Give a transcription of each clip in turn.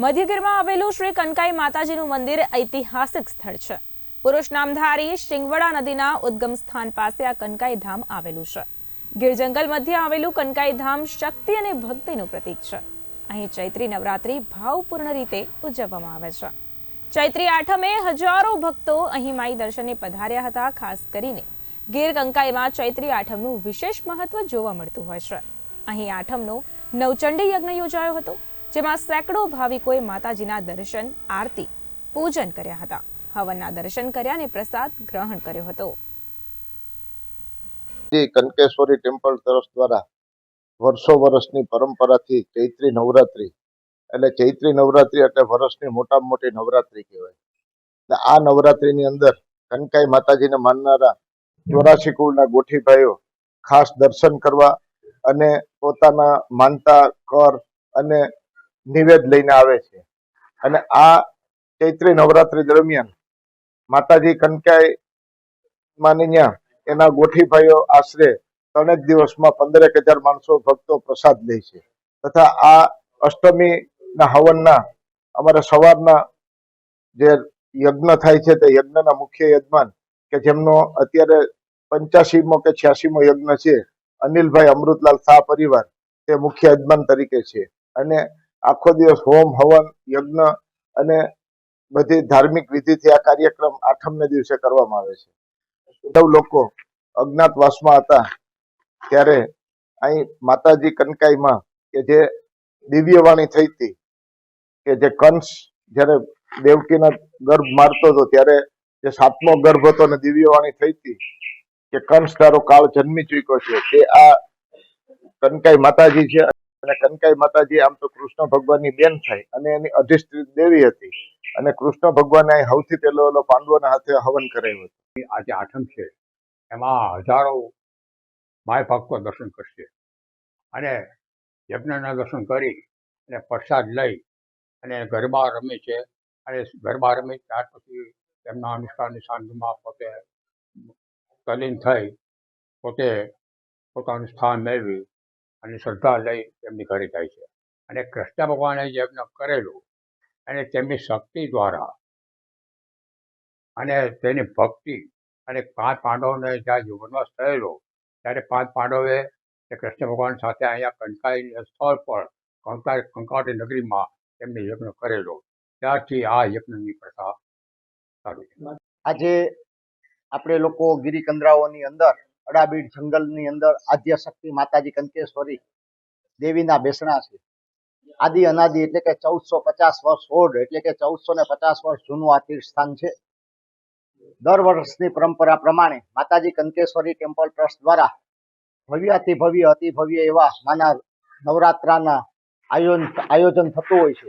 મધ્યગીરમાં આવેલું શ્રી કનકાઈ માતાજીનું મંદિર ઐતિહાસિક સ્થળ છે. પુરુષ નામધારી શિંગવડા નદીના ઉદ્ગમ સ્થાન પાસે આ કનકાઈ ધામ આવેલું છે. ગીર જંગલ મધ્ય આવેલું કનકાઈ ધામ શક્તિ અને ભક્તિનું પ્રતીક છે. અહીં ચૈત્રી નવરાત્રી ભાવપૂર્ણ રીતે ઉજવવામાં આવે છે. ચૈત્રી આઠમે હજારો ભક્તો અહીં માઈ દર્શને પધાર્યા હતા, ખાસ કરીને ગીર કંકાઈમાં ચૈત્રી આઠમનું વિશેષ મહત્વ જોવા મળતું હોય છે. અહીં આઠમનો નવચંડી યજ્ઞ યોજાયો હતો. જેમાં સેંકડો ભાવિકોએ માતાજીના દર્શન, આરતી, પૂજન કર્યા હતા. હવનના દર્શન કર્યા અને પ્રસાદ ગ્રહણ કર્યો હતો. કનકેશ્વરી ટેમ્પલ ટ્રસ્ટ દ્વારા વર્ષો વર્ષની પરંપરાથી ચૈત્રી નવરાત્રી, એટલે ચૈત્રી નવરાત્રી એટલે વર્ષની મોટામાં મોટી નવરાત્રી કહેવાય. આ નવરાત્રીની અંદર કનકાઈ માતાજીને માનનારા ચોરાશી કુળના ગોઠીભાઈઓ ખાસ દર્શન કરવા અને પોતાના માનતા, કર અને નિવેદ લઈને આવે છે. અને આ ચૈત્રી નવરાત્રી દરમિયાન માતાજી કનકાઈ માનીયા એના ગોઠીભાઈઓ આશરે ત્રણેક દિવસમાં પંદરેક હજાર માણસો ભક્તો પ્રસાદ લે છે. તથા આ અષ્ટમી ના હવનના અમારે સવારના જે યજ્ઞ થાય છે તે યજ્ઞના મુખ્ય યજમાન કે જેમનો અત્યારે પંચ્યાસીમો કે છ્યાસીમો યજ્ઞ છે, અનિલભાઈ અમૃતલાલ શાહ પરિવાર તે મુખ્ય યજમાન તરીકે છે. અને આખો દિવસ હોમ, હવન, યજ્ઞ અને બધી ધાર્મિક વિધિથી આ કાર્યક્રમ આઠમને દિવસે કરવામાં આવે છે. સૌ લોકો અજ્ઞાતવાસમાં હતા ત્યારે અહીં માતાજી કનકાઈમાં કે જે દિવ્યવાણી થઈ હતી કે જે કંસ જ્યારે દેવકીના ગર્ભ મારતો હતો ત્યારે જે સાતમો ગર્ભ હતો અને દિવ્યવાણી થઈ હતી કે કંસ તારો કાળ જન્મી ચૂક્યો છે. તે આ કનકાઈ માતાજી છે. અને કનકાઈ માતાજી આમ તો કૃષ્ણ ભગવાનની બેન થાય અને એની અધિષ્ઠિત દેવી હતી. અને કૃષ્ણ ભગવાને સૌથી પહેલો ઓલો પાંડવોના હાથે હવન કરાયું હતું. આજે આઠમ છે. એમાં હજારો માય ભક્તો દર્શન કરશે. અને યજ્ઞના દર્શન કરી અને પ્રસાદ લઈ અને ગરબા રમે છે. અને ગરબા રમે ત્યાર પછી તેમના અનુષ્ઠાનની શાંતિમાં પોતે તલીન થઈ પોતે પોતાનું સ્થાન મેળવી અને શ્રદ્ધા લઈ તેમની ઘરે જાય છે. અને કૃષ્ણ ભગવાને યજ્ઞ કરેલું અને તેમની શક્તિ દ્વારા અને તેની ભક્તિ અને પાંચ પાંડવોને જ્યાં જીવનવાસ થયેલો, ત્યારે પાંચ પાંડવે તે કૃષ્ણ ભગવાન સાથે અહીંયા કંકાઈ સ્થળ પર કંકા કંકાટી નગરીમાં તેમને યજ્ઞ કરેલો. ત્યારથી આ યજ્ઞની પ્રથા ચાલુ છે. આજે આપણે લોકો ગિરિકંદરાઓની અંદર અડાબીડ જંગલની અંદર આદ્યશક્તિ માતાજી કંકેશ્વરી દેવીના બેસણા છે. આદિ અનાદિ એટલે કે ચૌદસો પચાસ વર્ષ ઓડ એટલે કે ચૌદસો ને પચાસ વર્ષ જૂનું આ તીર્થસ્થાન છે. દર વર્ષની પરંપરા પ્રમાણે માતાજી કંકેશ્વરી ટેમ્પલ ટ્રસ્ટ દ્વારા ભવ્યાતિ ભવ્ય, અતિ ભવ્ય એવા માના નવરાત્રાના આયોજન આયોજન થતું હોય છે.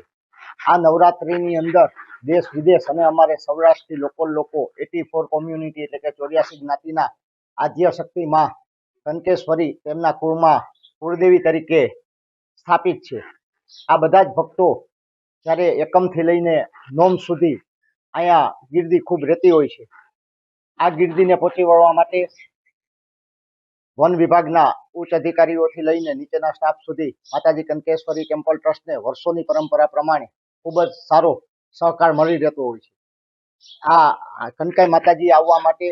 આ નવરાત્રીની અંદર દેશ વિદેશ અને અમારે સૌરાષ્ટ્રથી લોકો લોકો એટી ફોર કોમ્યુનિટી એટલે કે ચોર્યાસી જ્ઞાતિના આદ્ય શક્તિ માં કંકેશ્વરી તેમના કુળમાં કુળદેવી તરીકે સ્થાપિત છે. આ બધા જ ભક્તો જ્યારે એકમથી લઈને નોમ સુધી અહીંયા ગીરદી ખૂબ રહેતી હોય છે. આ ગીરદીને પહોંચી વળવા માટે વન વિભાગના ઉચ્ચ અધિકારીઓથી લઈને નીચેના સ્ટાફ સુધી માતાજી કંકેશ્વરી ટેમ્પલ ટ્રસ્ટને વર્ષોની પરંપરા પ્રમાણે ખૂબ જ સારો સહકાર મળી રહેતો હોય છે. આ કનકાઈ માતાજી આવવા માટે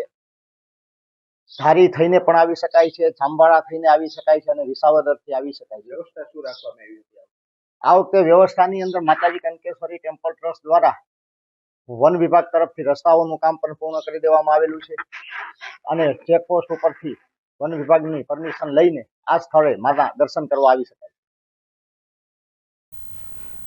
ધારી થઈને પણ આવી શકાય છે જામવાળા થઈને આવી શકાય છે અને વિસાવદરથી આવી શકાય છે. વ્યવસ્થા શું રાખવામાં આવી આ વખતે વ્યવસ્થાની અંદર માતાજી કંકેશ્વરી ટેમ્પલ ટ્રસ્ટ દ્વારા વન વિભાગ તરફથી રસ્તાઓનું કામ પણ પૂર્ણ કરી દેવામાં આવેલું છે અને ચેકપોસ્ટ ઉપરથી વન વિભાગની પરમિશન લઈને આ સ્થળે માતા દર્શન કરવા આવી શકાય